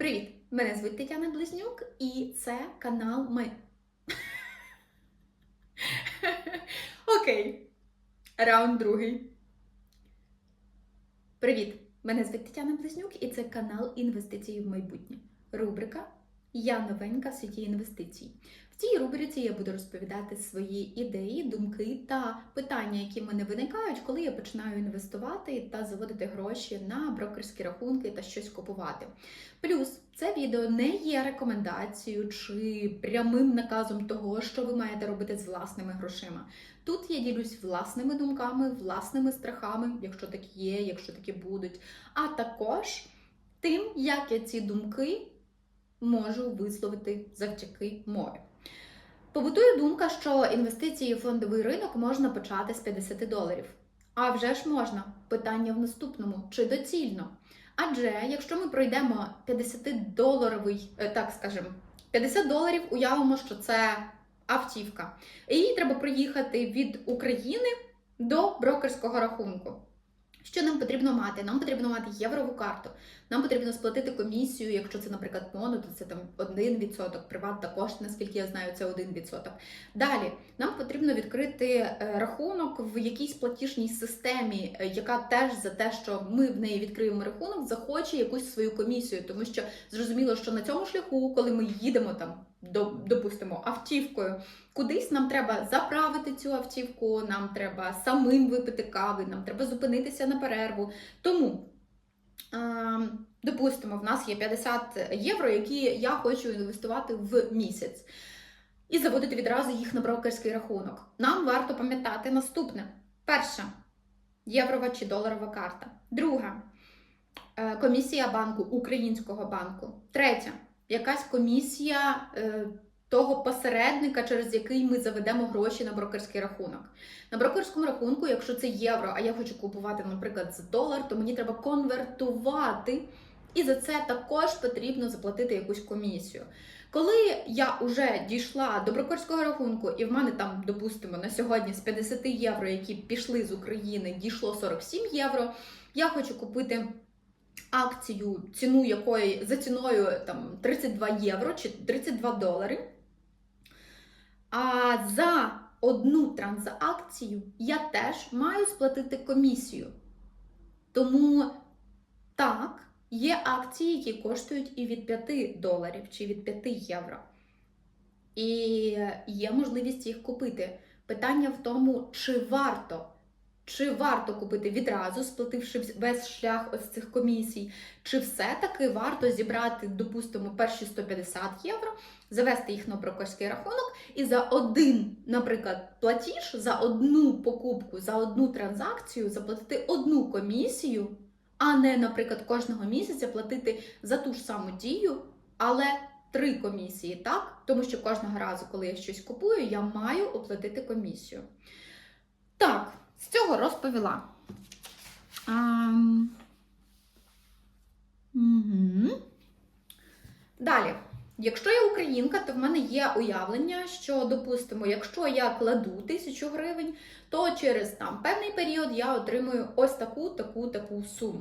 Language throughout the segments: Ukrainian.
Привіт! Мене звуть Тетяна Близнюк, і це канал Ми. Окей. Раунд другий. Привіт! Мене звуть Тетяна Близнюк, і це канал Інвестиції в майбутнє. Рубрика Я новенька в світі інвестицій. В цій рубриці я буду розповідати свої ідеї, думки та питання, які в мене виникають, коли я починаю інвестувати та заводити гроші на брокерські рахунки та щось купувати. Плюс це відео не є рекомендацією чи прямим наказом того, що ви маєте робити з власними грошима. Тут я ділюсь власними думками, власними страхами, якщо такі є, якщо такі будуть, а також тим, як я ці думки можу висловити завдяки мові. Побутує думка, що інвестиції в фондовий ринок можна почати з 50 доларів. А вже ж можна. Питання в наступному: чи доцільно? Адже якщо ми пройдемо 50-доларовий, е, так скажемо, 50 доларів, уявимо, що це автівка. І їй треба проїхати від України до брокерського рахунку. Що нам потрібно мати? Нам потрібно мати єврову карту. Нам потрібно сплатити комісію, якщо це, наприклад, моно, то це там 1%, приват також, наскільки я знаю, це 1%. Далі нам потрібно відкрити е, рахунок в якійсь платіжній системі, е, яка теж за те, що ми в неї відкриємо рахунок, захоче якусь свою комісію, тому що зрозуміло, що на цьому шляху, коли ми їдемо там, допустимо, автівкою. Кудись нам треба заправити цю автівку, нам треба самим випити кави, нам треба зупинитися на перерву. Тому, е, допустимо, в нас є 50 євро, які я хочу інвестувати в місяць, і заводити відразу їх на брокерський рахунок. Нам варто пам'ятати наступне: перше єврова чи доларова карта. Друга е, комісія банку, українського банку. Третя якась комісія. Е, того посередника, через який ми заведемо гроші на брокерський рахунок. На брокерському рахунку, якщо це євро, а я хочу купувати, наприклад, за долар, то мені треба конвертувати, і за це також потрібно заплатити якусь комісію. Коли я вже дійшла до брокерського рахунку, і в мене там, допустимо, на сьогодні з 50 євро, які пішли з України, дійшло 47 євро, я хочу купити. Акцію, ціну якої за ціною там 32 євро чи 32 долари. А за одну транзакцію я теж маю сплатити комісію. Тому так, є акції, які коштують і від 5 доларів, чи від 5 євро. І є можливість їх купити. Питання в тому, чи варто. Чи варто купити відразу, сплативши весь шлях ось цих комісій, чи все-таки варто зібрати, допустимо, перші 150 євро, завести їх на брокерський рахунок, і за один, наприклад, платіж, за одну покупку, за одну транзакцію заплатити одну комісію, а не, наприклад, кожного місяця платити за ту ж саму дію, але три комісії, так? Тому що кожного разу, коли я щось купую, я маю оплатити комісію. Так. З цього розповіла. А, угу. Далі, якщо я українка, то в мене є уявлення, що, допустимо, якщо я кладу тисячу гривень, то через там певний період я отримую ось таку, таку, таку суму.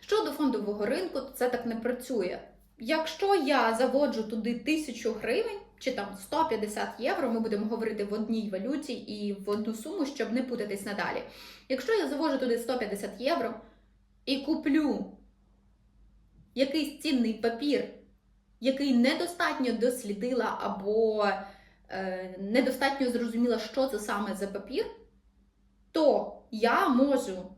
Щодо фондового ринку, то це так не працює. Якщо я заводжу туди тисячу гривень, чи там 150 євро, ми будемо говорити в одній валюті і в одну суму, щоб не путатись надалі. Якщо я завожу туди 150 євро і куплю якийсь цінний папір, який недостатньо дослідила або е, недостатньо зрозуміла, що це саме за папір, то я можу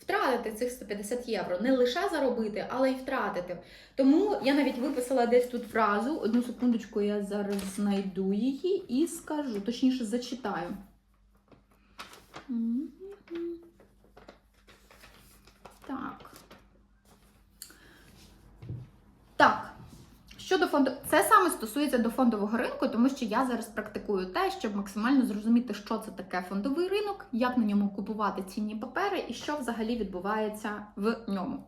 втратити цих 150 євро. Не лише заробити, але й втратити. Тому я навіть виписала десь тут фразу. Одну секундочку, я зараз знайду її і скажу, точніше, зачитаю. Так. Так. Щодо фонду, це саме стосується до фондового ринку, тому що я зараз практикую те, щоб максимально зрозуміти, що це таке фондовий ринок, як на ньому купувати цінні папери і що взагалі відбувається в ньому.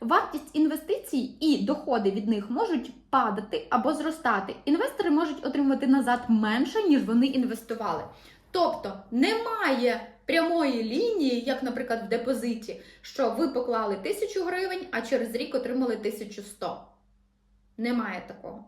Вартість інвестицій і доходи від них можуть падати або зростати. Інвестори можуть отримувати назад менше, ніж вони інвестували. Тобто немає прямої лінії, як, наприклад, в депозиті, що ви поклали 1000 гривень, а через рік отримали 1100. Немає такого.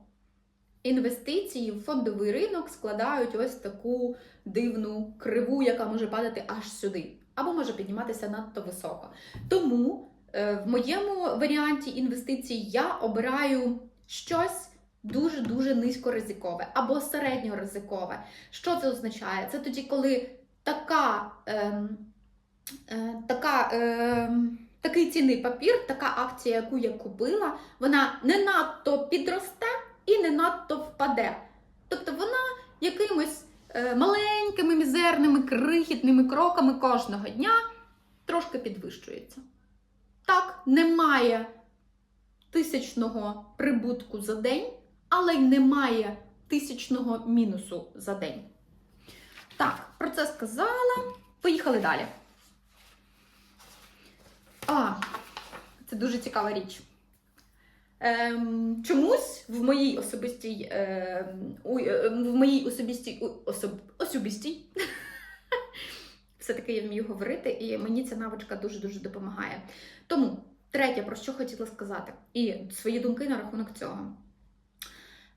Інвестиції в фондовий ринок складають ось таку дивну криву, яка може падати аж сюди, або може підніматися надто високо. Тому е, в моєму варіанті інвестицій я обираю щось дуже-дуже низькоризикове або середньоризикове. Що це означає? Це тоді, коли така, ем, е, така, ем, такий цінний папір, така акція, яку я купила, вона не надто підросте і не надто впаде. Тобто вона якимось е, маленькими, мізерними, крихітними кроками кожного дня трошки підвищується. Так, немає тисячного прибутку за день, але й немає тисячного мінусу за день. Так, про це сказала. Поїхали далі. А, це дуже цікава річ. Ем, чомусь в моїй особистій, ем, ой, е, в моїй особистій, особ, особистій, все-таки я вмію говорити, і мені ця навичка дуже-дуже допомагає. Тому, третє, про що хотіла сказати, і свої думки на рахунок цього.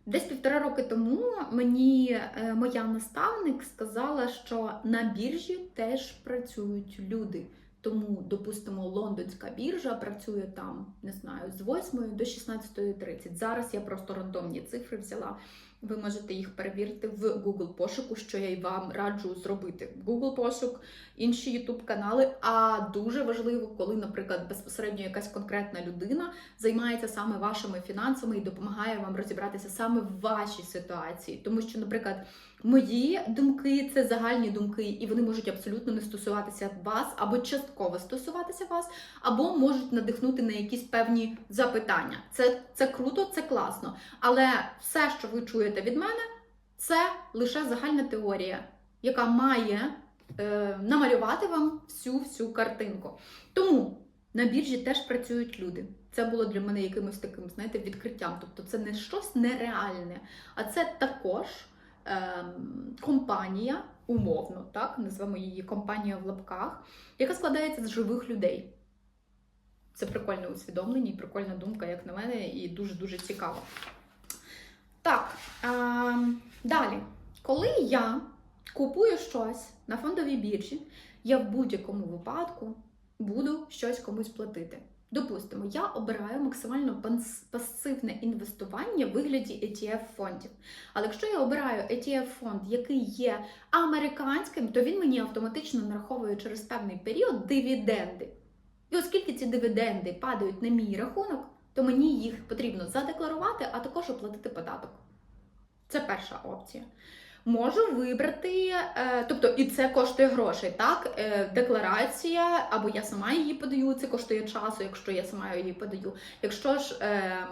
Десь півтора роки тому мені е, моя наставник сказала, що на біржі теж працюють люди. Тому, допустимо, лондонська біржа працює там, не знаю, з 8 до 16.30. Зараз я просто рандомні цифри взяла. Ви можете їх перевірити в Google пошуку, що я й вам раджу зробити. Google пошук, інші YouTube канали. А дуже важливо, коли, наприклад, безпосередньо якась конкретна людина займається саме вашими фінансами і допомагає вам розібратися саме в вашій ситуації. Тому що, наприклад, мої думки це загальні думки, і вони можуть абсолютно не стосуватися вас, або частково стосуватися вас, або можуть надихнути на якісь певні запитання. Це, це круто, це класно. Але все, що ви чуєте від мене, це лише загальна теорія, яка має е, намалювати вам всю всю картинку. Тому на біржі теж працюють люди. Це було для мене якимось таким, знаєте, відкриттям. Тобто це не щось нереальне, а це також ем, компанія, умовно, так, назвемо її компанія в лапках, яка складається з живих людей. Це прикольне усвідомлення і прикольна думка, як на мене, і дуже-дуже цікаво. Так, ем, далі. Коли я купую щось на фондовій біржі, я в будь-якому випадку буду щось комусь платити. Допустимо, я обираю максимально пасивне інвестування в вигляді ETF-фондів. Але якщо я обираю ETF-фонд, який є американським, то він мені автоматично нараховує через певний період дивіденди. І оскільки ці дивіденди падають на мій рахунок, то мені їх потрібно задекларувати, а також оплатити податок. Це перша опція. Можу вибрати, е, тобто і це коштує грошей, так? Е, декларація, або я сама її подаю, це коштує часу, якщо я сама її подаю. Якщо ж е,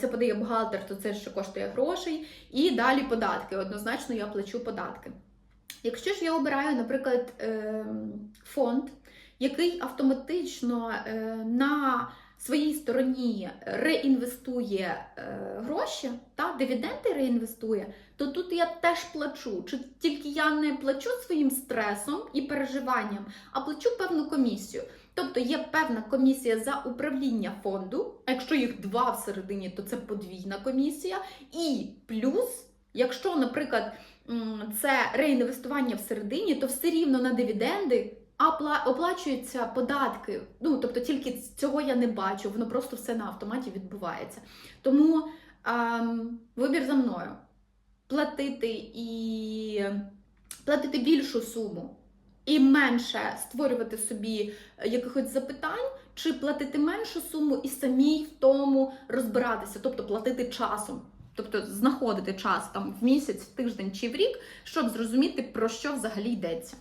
це подає бухгалтер, то це ще коштує грошей. І далі податки. Однозначно я плачу податки. Якщо ж я обираю, наприклад, е, фонд, який автоматично е, на своїй стороні реінвестує е, гроші, та дивіденди реінвестує, то тут я теж плачу. Чи тільки я не плачу своїм стресом і переживанням, а плачу певну комісію. Тобто є певна комісія за управління фонду, якщо їх два всередині, то це подвійна комісія. І плюс, якщо, наприклад, це реінвестування всередині, то все рівно на дивіденди оплачуються податки. Ну, тобто тільки цього я не бачу, воно просто все на автоматі відбувається. Тому ем, вибір за мною. Платити і платити більшу суму і менше створювати собі якихось запитань, чи платити меншу суму і самій в тому розбиратися, тобто платити часом. Тобто знаходити час там в місяць, в тиждень чи в рік, щоб зрозуміти, про що взагалі йдеться.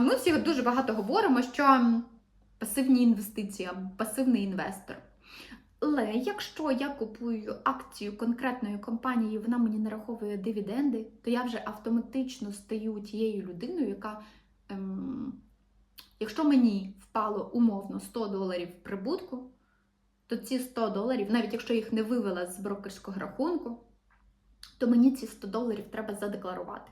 Ми всі дуже багато говоримо, що пасивні інвестиції, пасивний інвестор. Але якщо я купую акцію конкретної компанії, вона мені нараховує дивіденди, то я вже автоматично стаю тією людиною, яка, ем, якщо мені впало умовно 100 доларів прибутку, то ці 100 доларів, навіть якщо їх не вивела з брокерського рахунку, то мені ці 100 доларів треба задекларувати.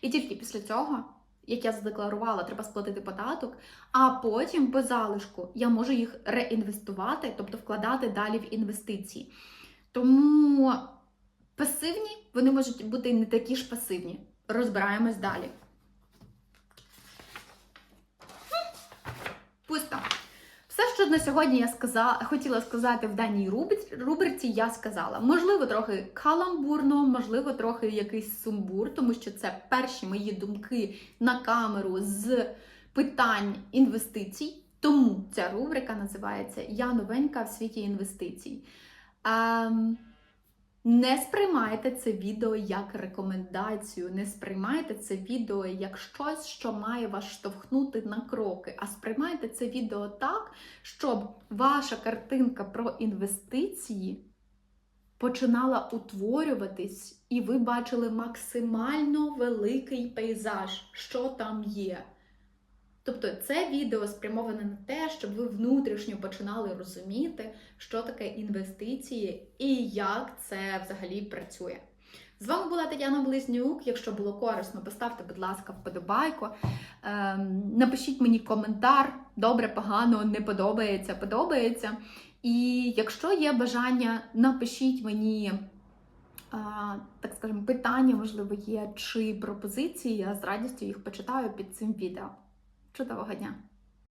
І тільки після цього як я задекларувала, треба сплатити податок, а потім по залишку я можу їх реінвестувати, тобто вкладати далі в інвестиції. Тому пасивні вони можуть бути не такі ж пасивні. Розбираємось далі. Пусто. Все, що на сьогодні я сказала, хотіла сказати в даній рубриці, я сказала. Можливо, трохи каламбурно, можливо, трохи якийсь сумбур, тому що це перші мої думки на камеру з питань інвестицій. Тому ця рубрика називається Я новенька в світі інвестицій. Ем, не сприймайте це відео як рекомендацію, не сприймайте це відео як щось, що має вас штовхнути на кроки, а сприймайте це відео так, щоб ваша картинка про інвестиції починала утворюватись, і ви бачили максимально великий пейзаж, що там є. Тобто це відео спрямоване на те, щоб ви внутрішньо починали розуміти, що таке інвестиції і як це взагалі працює. З вами була Тетяна Близнюк. Якщо було корисно, поставте, будь ласка, вподобайку. Ем, напишіть мені коментар, добре, погано, не подобається, подобається. І якщо є бажання, напишіть мені, так скажемо, питання, можливо, є, чи пропозиції, я з радістю їх почитаю під цим відео. Чудового дня!